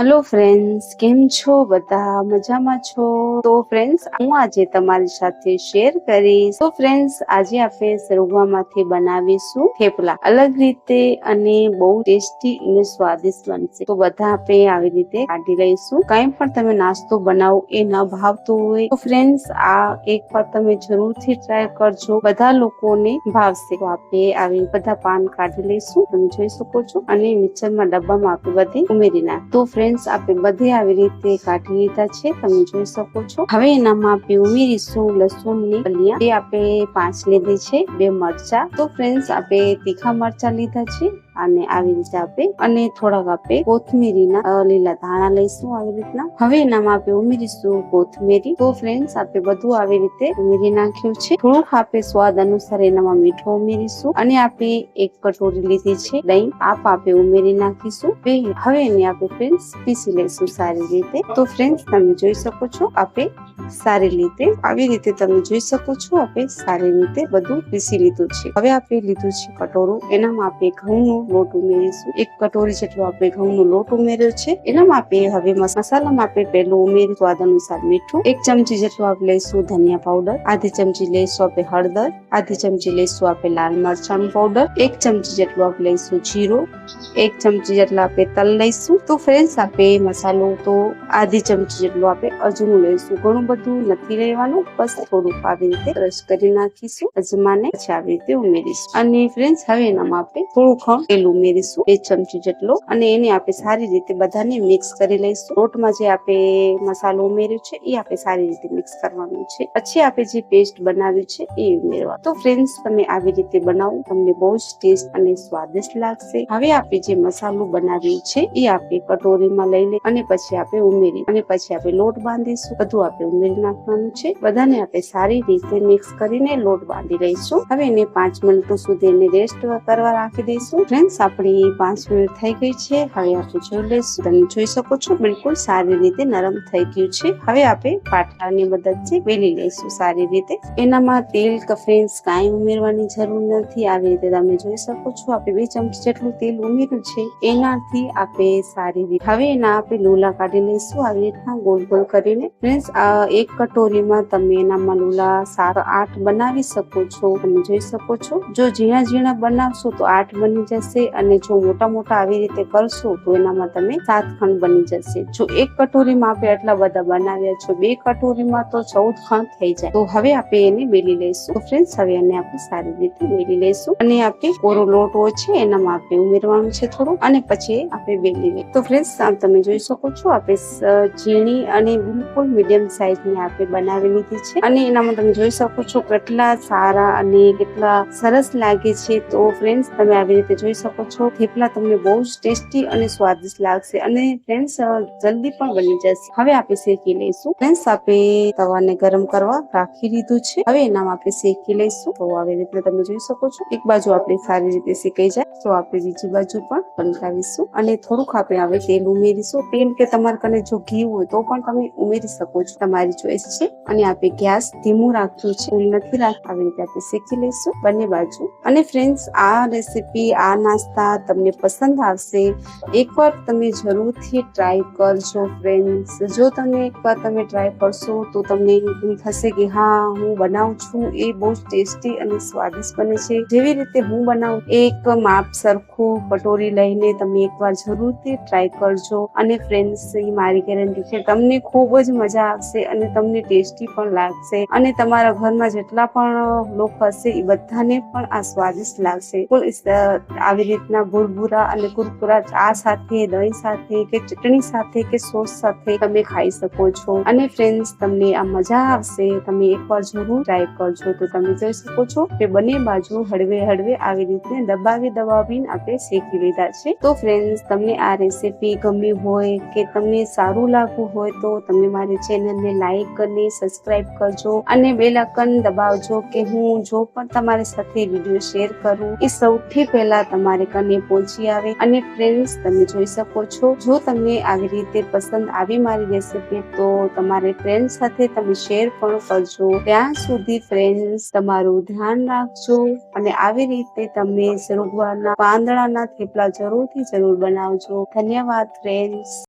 Hello friends કેમ છો બધા? મજામાં છો? તો ફ્રેન્ડ્સ હું આજે તમારી સાથે શેર કરીશ. તો ફ્રેન્ડ્સ આજે આપણે સરગવામાંથી બનાવીશું થેપલા. અલગ રીતે અને બહુ ટેસ્ટી અને સ્વાદિષ્ટ બનશે. તો, બધા આપણે આવી રીતે કાઢી લઈશું. કઈ પણ તમે નાસ્તો બનાવો એ ન ભાવતું હોય. તો ફ્રેન્ડ્સ આ એક વાર તમે જરૂરથી ટ્રાય કરજો. બધા લોકોને ભાવશે. તો, આપણે આવી બધા પાન કાઢી લઈશું. તમે જોઈ શકો છો. અને મિક્સરમાં ડબ્બામાં આપણે બધી ઉમેરી નાખ તો ફ્રેન્ડ્સ આપણે બધે આવી રીતે કાઢી લીધા છે, તમે જોઈ શકો છો. હવે એનામાં આપણે ઉમેરીશું લસણની કલિયા એ આપણે પાંચ લીધી છે, બે મરચા. તો ફ્રેન્ડ્સ આપણે તીખા મરચા લીધા છે. અને આવી રીતે આપણે અને થોડાક આપણે કોથમીરીના લીલા ધાણા લઈશું આવી રીતના. હવે એનામાં આપણે ઉમેરીશું કોથમીરી. તો ફ્રેન્ડ્સ આપણે બધું આવી રીતે ઉમેરી નાખ્યું છે. થોડુંક આપણે સ્વાદ અનુસાર એનામાં મીઠું ઉમેરીશું અને આપણે એક કટોરી લીધી છે દહીં. આપ આપણે ઉમેરી નાખીશું. હવે એને આપણે ફ્રેન્ડ્સ પીસી લઈશું સારી રીતે. તો ફ્રેન્ડ્સ તમે જોઈ શકો છો આપણે સારી રીતે, આવી રીતે તમે જોઈ શકો છો આપણે સારી રીતે બધું પીસી લીધું છે. હવે આપણે લીધું છે કટોરું. એનામાં આપણે ઘઉંનો લોટ ઉમેરીશું. એક કટોરી જેટલો આપણે ઘઉંનો લોટ ઉમેર્યો છે. એનામાં આપણે હવે મસાલામાં આપણે પહેલું ઉમેરી સ્વાદ અનુસાર મીઠું, એક ચમચી જેટલું આપણે લઈશું ધનિયા પાવડર આધી ચમચી લઈશું આપણે હળદર, આધી ચમચી લઈશું આપણે લાલ મરચાંનું પાવડર એક ચમચી જેટલું આપણે લઈશું જીરો, એક ચમચી જેટલા આપણે તલ લઈશું. તો ફ્રેન્ડ્સ આપણે મસાલો તો આધી ચમચી જેટલું આપણે અજમું લઈશું. ઘણું બધું નથી લેવાનું બસ થોડુંક આવી રીતે ક્રશ કરી નાખીશું. અજમાને પછી આવી રીતે ઉમેરીશું. અને ફ્રેન્ડ્સ હવે એનામાં આપણે થોડું ખણ તેલ ઉમેરીશું બે ચમચી જેટલો. અને એને આપણે સારી રીતે બધાને મિક્સ કરી લઈશું. રોટમાં જે આપણે મસાલો ઉમેર્યો છે, એ આપણે સારી રીતે મિક્સ કરવાનું છે. પછી આપણે જે પેસ્ટ બનાવ્યું છે, એ ઉમેરવા તો ફ્રેન્ડ્સ તમે આવી રીતે બનાવો. તમને બહુ જ ટેસ્ટ અને સ્વાદિષ્ટ લાગશે. હવે આપણે જે મસાલો બનાવ્યું છે, એ આપણે કટોરીમાં લઈ લઈ અને પછી આપણે ઉમેરી. અને પછી આપણે લોટ બાંધીશું. બધું આપણે ઉમેરી નાખવાનું છે. બધાને આપણે સારી રીતે મિક્સ કરીને લોટ બાંધી લઈશું. હવે એને પાંચ મિનિટ સુધી એને રેસ્ટ કરવા રાખી દઈશું. ફ્રેન્ડ્સ આપણી પાંચ મિનિટ થઈ ગઈ છે. હવે આપણે જોઈ લઈશું. તમે જોઈ શકો છો, બિલકુલ સારી રીતે નરમ થઈ ગયું છે. હવે આપણે પાટલાની મદદથી વેલી લઈશું સારી રીતે. એનામાં તેલ ફ્રેન્ડ્સ કાંઈ ઉમેરવાની જરૂર નથી. આવી રીતે તમે જોઈ શકો છો, આપણે બે ચમચી જેટલું તેલ ઉમેર્યું છે. એનાથી આપણે સારી રીતે હવે એના આપણે લોલા કાઢી લઈશું. આવી રીતના ગોલ ગોલ કરીને. ફ્રેન્ડ્સ એક કટોરીમાં તમે એનામાં લોલા સાત આઠ બનાવી શકો છો. તમે જોઈ શકો છો. જો ઝીણા ઝીણા બનાવશો તો આઠ બની જશે. અને જો મોટા મોટા આવી રીતે કરશો તો એનામાં તમે સાત ખંડ બની જશે. જો એક કટોરીમાં આપણે આટલા બધા બનાવ્યા છો, બે કટોરીમાં તો ચૌદ ખંડ થઈ જાય. તો હવે આપણે એને બેલી લઈશું. તો ફ્રેન્ડ્સ હવે એને આપણે સારી રીતે બેલી લઈશું. અને આપણે કોરો લોટ હોય છે, એનામાં આપણે ઉમેરવાનું છે થોડું અને પછી આપણે બેલી લઈએ તો ફ્રેન્ડ્સ આમ તમે જોઈ શકો છો, આપણે ઝીણી અને બિલકુલ મીડિયમ સાઈઝની આપણે બનાવી લીધી છે. અને એનામાં તમે જોઈ શકો છો, કેટલા સારા અને કેટલા સરસ લાગે છે. તો ફ્રેન્ડ્સ તમે આવી રીતે જોઈ શકો છો. થેપલા તમને બહુ જ ટેસ્ટી અને સ્વાદિષ્ટ લાગશે અને ફ્રેન્ડ્સ જલ્દી પણ બની જશે. હવે આપણે શેકી લઈશું. ફ્રેન્ડ્સ આપણે તવાને ગરમ કરવા રાખી લીધું છે. હવે એનામાં આપણે શેકી લઈશું. તો આવી રીતે તમે જોઈ શકો છો. એક બાજુ આપણે સારી રીતે શેકાઈ જાય. તો આપણે બીજી બાજુ પણ પલટાવીશું. અને થોડુંક આપણે હવે તેલ ઉમેરીશું. તેલ કે તમારા કને જો ઘી હોય તો પણ તમે ઉમેરી શકો છો. તમારી ચોઈસ છે. અને આપણે ગેસ ધીમું રાખ્યું છે. ફૂલ નથી રાખ્યું. આવી રીતે આપણે શેકી લઈશું. બંને બાજુ. અને ફ્રેન્ડ્સ આ રેસીપી આ નાસ્તા તમને પસંદ આવશે. એકવાર તમે જરૂરથી ટ્રાય કરજો ફ્રેન્ડ્સ જો તમે એકવાર તમે ટ્રાય કરશો તો તમને એમ થશે કે હા, હું બનાવું છું. એ બહુ જ ટેસ્ટી અને સ્વાદિષ્ટ બને છે. જેવી રીતે હું બનાવું એક માપ સરખું કટોરી લઈને તમે એકવાર જરૂરથી ટ્રાય કરજો. અને ફ્રેન્ડ્સ એ મારી ગેરંટી છે, તમને ખૂબ જ મજા આવશે અને તમને ટેસ્ટી પણ લાગશે. અને તમારા ઘરમાં જેટલા પણ લોકો હશે, એ બધાને પણ આ સ્વાદિષ્ટ લાગશે. ઇસ- આવી રીતના ભૂરભૂરા અને કુરકુરા ચા સાથે, દહીં સાથે કે ચટણી સાથે કે સોસ સાથે તમે ખાઈ શકો છો. અને ફ્રેન્ડ્સ તમને આ મજા આવશે. તમે એકવાર જરૂર ટ્રાય કરજો. તો તમે જોઈ શકો છો કે બંને બાજુ હળવે હળવે આવી રીતે દબાવી દબાવીને આપણે શેકી લીધા છે. તો ફ્રેન્ડ્સ તમને આ રેસીપી ગમી હોય કે તમને સારું લાગવું હોય તો તમે મારી ચેનલને લાઈક અને સબસ્ક્રાઇબ કરજો. અને બેલ આઇકન દબાવજો કે હું જો પણ તમારી સાથે વીડિયો શેર કરું, એ સૌથી પહેલા તમારે કને પહોંચી આવે અને ફ્રેન્ડ્સ તમે જોઈ શકો છો. જો તમને આવી રીતે પસંદ આવી મારી રેસીપી તો તમારે ફ્રેન્ડ સાથે તમે શેર પણ કરજો. ત્યાં સુધી ફ્રેન્ડ્સ તમારું ધ્યાન રાખજો અને આવી રીતે તમે સરગવાના પાંદડાના થેપલા જરૂરથી જરૂર બનાવજો. ધન્યવાદ ફ્રેન્ડ્સ